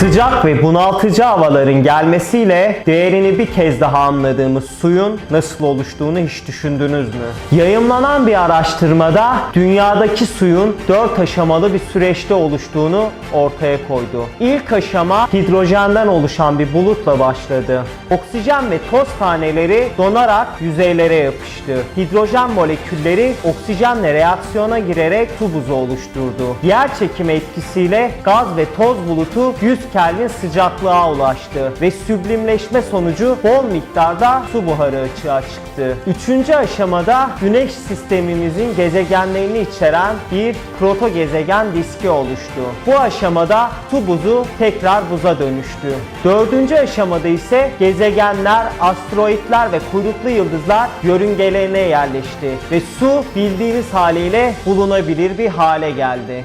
Sıcak ve bunaltıcı havaların gelmesiyle değerini bir kez daha anladığımız suyun nasıl oluştuğunu hiç düşündünüz mü? Yayımlanan bir araştırmada dünyadaki suyun 4 aşamalı bir süreçte oluştuğunu ortaya koydu. İlk aşama hidrojenden oluşan bir bulutla başladı. Oksijen ve toz taneleri donarak yüzeylere yapıştı. Hidrojen molekülleri oksijenle reaksiyona girerek su buzu oluşturdu. Yer çekimi etkisiyle gaz ve toz bulutu 100 Kelvin sıcaklığa ulaştı ve süblimleşme sonucu bol miktarda su buharı açığa çıktı. Üçüncü aşamada Güneş sistemimizin gezegenlerini içeren bir proto gezegen diski oluştu. Bu aşamada su buzu tekrar buza dönüştü. Dördüncü aşamada ise gezegenler, asteroitler ve kuyruklu yıldızlar yörüngelerine yerleşti ve su bildiğimiz haliyle bulunabilir bir hale geldi.